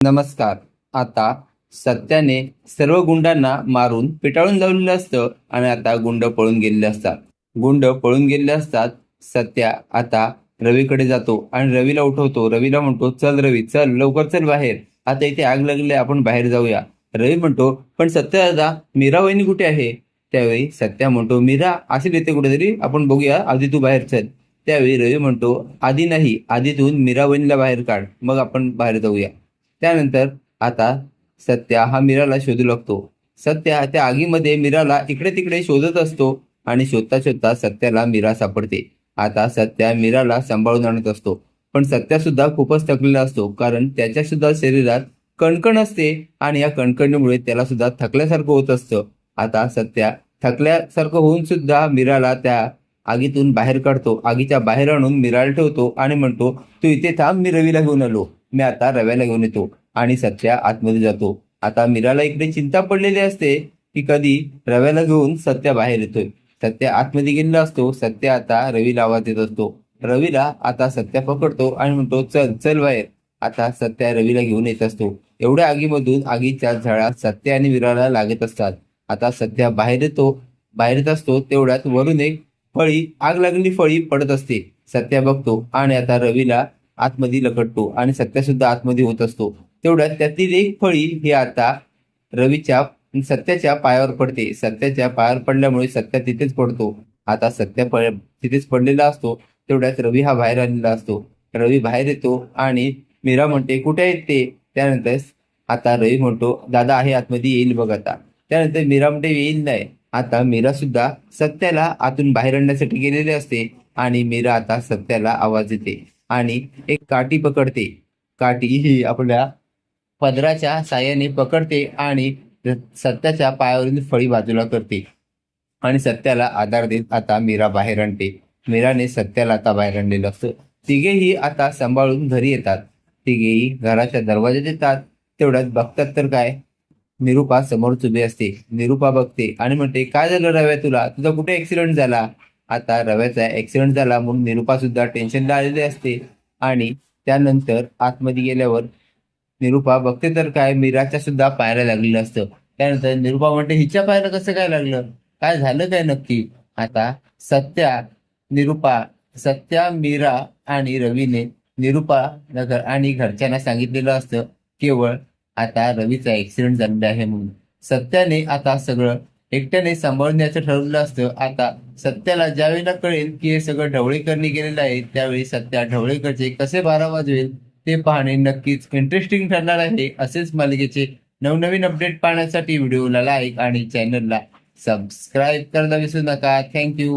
नमस्कार. आता सत्याने सर्व गुंडांना मारून पिटाळून लावलेलं असतं आणि आता गुंड पळून गेलेले असतात. गुंड पळून गेलेले असतात. सत्या आता रवीकडे जातो आणि रवीला उठवतो. रवीला म्हणतो चल रवी चल लवकर चल बाहेर. आता इथे आग लागली आपण बाहेर जाऊया. रवी म्हणतो पण सत्या दादा मीरा वहिनी कुठे आहे? त्यावेळी सत्या म्हणतो मीरा असेल इथे कुठेतरी आपण बघूया. आधी तू बाहेर चल. त्यावेळी रवी म्हणतो आधी नाही आधीतून मीरा वहिनीला बाहेर काढ. मग आपण बाहेर जाऊया. त्यानंतर आता सत्या हा मीराला शोधू लागतो. सत्या त्या आगीमध्ये मीराला इकडे तिकडे शोधत असतो आणि शोधता शोधता सत्याला मीरा सापडते. आता सत्या मीराला सांभाळून आणत असतो. पण सत्या सुद्धा खूपच थकलेला असतो कारण त्याच्या सुद्धा शरीरात कणकण असते आणि या कणकणीमुळे त्याला सुद्धा थकल्यासारखं होत असतं. आता सत्या थकल्यासारखं होऊन सुद्धा मीराला त्या आगीतून बाहेर काढतो. आगीच्या बाहेर आणून मीराला ठेवतो आणि म्हणतो तू इथे थांब मी रवीला घेऊन आलो. मी आता रव्याला घेऊन येतो. आणि सत्या आतमध्ये जातो. आता मीराला इकडे चिंता पडलेली असते की कधी रव्याला घेऊन सत्या बाहेर येतोय. सत्या आतमध्ये गेलेला असतो. सत्या आता रवीला आवाज देत असतो. रवीला आता सत्या पकडतो आणि म्हणतो चल चल बाहेर. आता सत्या रवीला घेऊन येत असतो. एवढ्या आगीमधून आगीच्या झाडात सत्या आणि मीराला लागत असतात. आता सध्या बाहेर येतो बाहेर येत असतो तेवढ्यात वरून एक फळी आग लागलेली फळी पडत असते. सत्या बघतो आणि आता रवीला आतमध्ये लकडतो आणि सत्या सुद्धा आतमध्ये होत असतो. तेवढ्यात त्यातील एक फळी ही आता रवीच्या सत्याच्या पायावर पडते. सत्याच्या पायावर पडल्यामुळे सत्या तिथेच पडतो. आता सत्या तिथेच पडलेला असतो. तेवढ्यात रवी हा बाहेर आलेला असतो. रवी बाहेर येतो आणि मीरा म्हणते कुठे येते त्यानंतर आता रवी म्हणतो दादा आहे आतमध्ये येईल बघ आता. त्यानंतर मीरा म्हणते येईल नाही. आता मीरा सुद्धा सत्याला आतून बाहेर आणण्यासाठी गेलेले असते आणि मीरा आता सत्याला आवाज देते आणि एक काठी पकडते. काठी ही आपल्या पदराच्या साह्याने पकडते आणि सत्याच्या पायावरून फळी बाजूला करते. आणि सत्याला आधार देत आता मीरा बाहेर आणते. मीराने सत्याला आता बाहेर आणलेलं असतं. तिघेही आता सांभाळून घरी येतात. तिघेही घराच्या दरवाज्यात येतात तेवढ्यात बघतात तर काय? निरुपा समोर उभी असते. निरुपा बघते आणि म्हणते काय झालं रव्या तुला? तुझा कुठे ऍक्सिडेंट झाला? आता रव्याचा ऍक्सिडेंट झाला म्हणून निरुपा सुद्धा टेन्शनला आलेली असते. आणि त्यानंतर आतमध्ये गेल्यावर निरुपा बघते तर काय मीराच्या सुद्धा पायऱ्या लागलेलं असतं. त्यानंतर निरुपा म्हणते हिच्या पायऱ्या कसं काय लागलं? काय झालं काय नक्की? आता सत्या निरुपा सत्या मीरा आणि रवीने निरुपा नगर आणि घरच्यांना सांगितलेलं असतं केवळ आता रवीचा ऍक्सिडेंट झालेला आहे म्हणून. सत्याने आता सगळं एकट्याने सांभाळण्याचं ठरवलं असतं. आता सत्याला ज्यावेळेला कळेल की हे सगळं ढवळेकरणी गेलेलं आहे त्यावेळी सत्या ढवळेकरचे कसे बारा वाजवेल? ते पाहणे नक्कीच इंटरेस्टिंग ठरणार आहे. असेच मालिकेचे नवनवीन अपडेट पाहण्यासाठी व्हिडिओला लाईक आणि चॅनलला सबस्क्राईब करायला विसरू नका. थँक्यू